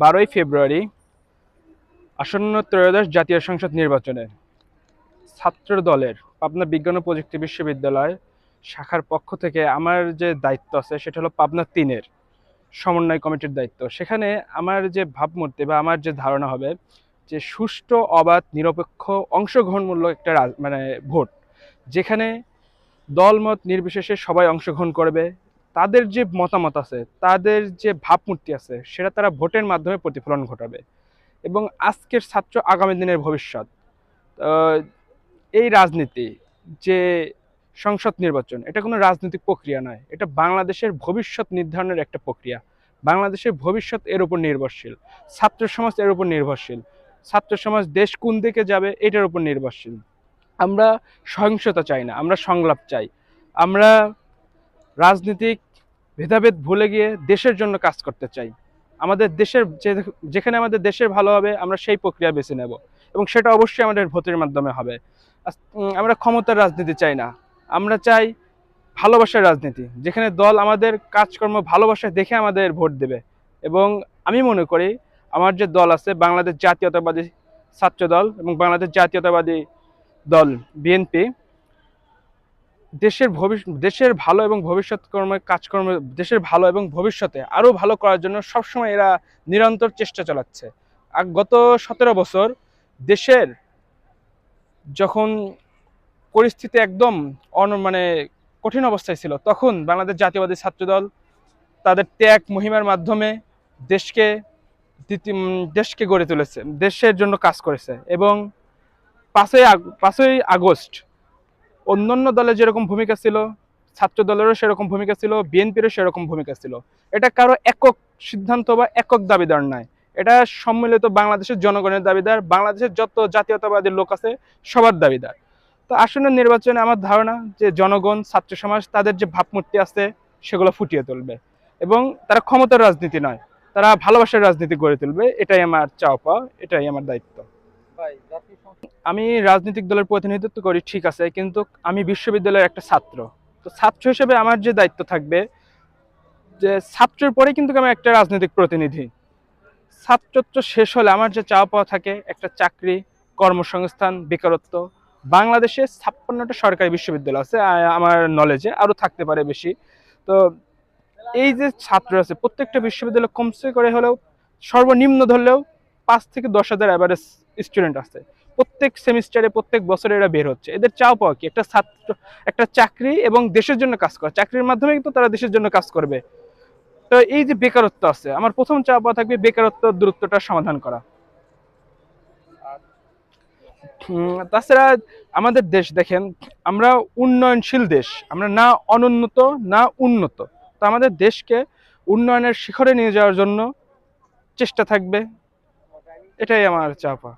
বারোই ফেব্রুয়ারি আসন্ন ত্রয়োদশ জাতীয় সংসদ নির্বাচনে ছাত্র দলের পাবনা বিজ্ঞান ও প্রযুক্তি বিশ্ববিদ্যালয় শাখার পক্ষ থেকে আমার যে দায়িত্ব আছে, সেটা হলো পাবনা তিনের সমন্বয় কমিটির দায়িত্ব। সেখানে আমার যে ভাবমূর্তি বা আমার যে ধারণা হবে যে সুষ্ঠু, অবাধ, নিরপেক্ষ, অংশগ্রহণমূলক একটা মানে ভোট, যেখানে দলমত নির্বিশেষে সবাই অংশগ্রহণ করবে তাদের যে মতামত আছে, তাদের যে ভাবমূর্তি আছে, সেটা তারা ভোটের মাধ্যমে প্রতিফলন ঘটাবে। এবং আজকের ছাত্র আগামী দিনের ভবিষ্যৎ এই রাজনীতি যে সংসদ নির্বাচন, এটা কোনো রাজনৈতিক প্রক্রিয়া নয়। এটা বাংলাদেশের ভবিষ্যৎ নির্ধারণের একটা প্রক্রিয়া। বাংলাদেশের ভবিষ্যৎ এর উপর নির্ভরশীল। ছাত্র সমাজ এর উপর নির্ভরশীল। ছাত্র সমাজ দেশ কোন দিকে যাবে, এটার উপর নির্ভরশীল। আমরা সহিংসতা চাই না, আমরা সংলাপ চাই। আমরা রাজনীতিক ভেদাভেদ ভুলে গিয়ে দেশের জন্য কাজ করতে চাই। আমাদের দেশের যেখানে আমাদের দেশের ভালো হবে, আমরা সেই প্রক্রিয়া বেছে নেব এবং সেটা অবশ্যই আমাদের ভোটের মাধ্যমে হবে। আমরা ক্ষমতার রাজনীতি চাই না। আমরা চাই ভালোবাসার রাজনীতি, যেখানে দল আমাদের কাজকর্ম ভালোবাসা দেখে আমাদের ভোট দেবে। এবং আমি মনে করি, আমার যে দল আছে, বাংলাদেশ জাতীয়তাবাদী ছাত্র দল এবং বাংলাদেশ জাতীয়তাবাদী দল, বিএনপি দেশের ভবিষ্যৎ দেশের ভালো এবং ভবিষ্যৎ কর্মে, কাজকর্ম, দেশের ভালো এবং ভবিষ্যতে আরও ভালো করার জন্য সবসময় এরা নিরন্তর চেষ্টা চালাচ্ছে। আর গত সতেরো বছর দেশের যখন পরিস্থিতি একদম অন মানে কঠিন অবস্থায় ছিল, তখন বাংলাদেশ জাতীয়বাদী ছাত্রদল তাদের ত্যাগ মহিমার মাধ্যমে দেশকে দেশকে গড়ে তুলেছে, দেশের জন্য কাজ করেছে এবং পাঁচই পাঁচই আগস্ট অন্যান্য দলের যেরকম ভূমিকা ছিল, ছাত্র দলেরও সেরকম ভূমিকা ছিল, বিএনপিরও সেরকম ভূমিকা ছিল। এটা কারও একক সিদ্ধান্ত বা একক দাবিদার নয় এটা সম্মিলিত বাংলাদেশের জনগণের দাবিদার, বাংলাদেশের যত জাতীয়তাবাদী লোক আছে, সবার দাবিদার। তো আসন্ন নির্বাচনে আমার ধারণা যে জনগণ, ছাত্র সমাজ, তাদের যে ভাবমূর্তি আছে, সেগুলো ফুটিয়ে তুলবে। এবং তারা ক্ষমতার রাজনীতি নয়, তারা ভালোবাসার রাজনীতি গড়ে তুলবে, এটাই আমার চাওয়া পাওয়া এটাই আমার দায়িত্ব। আমি রাজনৈতিক দলের প্রতিনিধিত্ব করি, ঠিক আছে, কিন্তু আমি বিশ্ববিদ্যালয়ের একটা ছাত্র। তো ছাত্র হিসেবে আমার যে দায়িত্ব থাকবে, যে ছাত্রের পরে কিন্তু আমি একটা রাজনৈতিক প্রতিনিধি। ছাত্রত্ব শেষ হলে আমার যে চাওয়া পাওয়া থাকে, একটা চাকরি, কর্মসংস্থান, বেকারত্ব, বাংলাদেশে ছাপ্পান্নটা সরকারি বিশ্ববিদ্যালয় আছে আমার নলেজে আরও থাকতে পারে বেশি। তো এই যে ছাত্র আছে, প্রত্যেকটা বিশ্ববিদ্যালয় কমসে করে হলেও সর্বনিম্ন ধরলেও পাঁচ থেকে দশ হাজার অ্যাভারেজ স্টুডেন্ট আছে প্রত্যেক সেমিস্টারে প্রত্যেক বছরে এরা বের হচ্ছে। এদের চাও পাওয়া কি? একটা ছাত্র, একটা চাকরি এবং দেশের জন্য কাজ করা। চাকরির মাধ্যমে কিন্তু তারা দেশের জন্য কাজ করবে। তো এই যে বেকারত্ব আছে, আমার প্রথম চাওয়া পাওয়া থাকবে বেকারত্ব দূরত্বটা সমাধান করা। তাছাড়া আমাদের দেশ দেখেন, আমরা উন্নয়নশীল দেশ। আমরা না অনুন্নত, না উন্নত। তো আমাদের দেশকে উন্নয়নের শিখরে নিয়ে যাওয়ার জন্য চেষ্টা থাকবে। এটাই আমার চাপা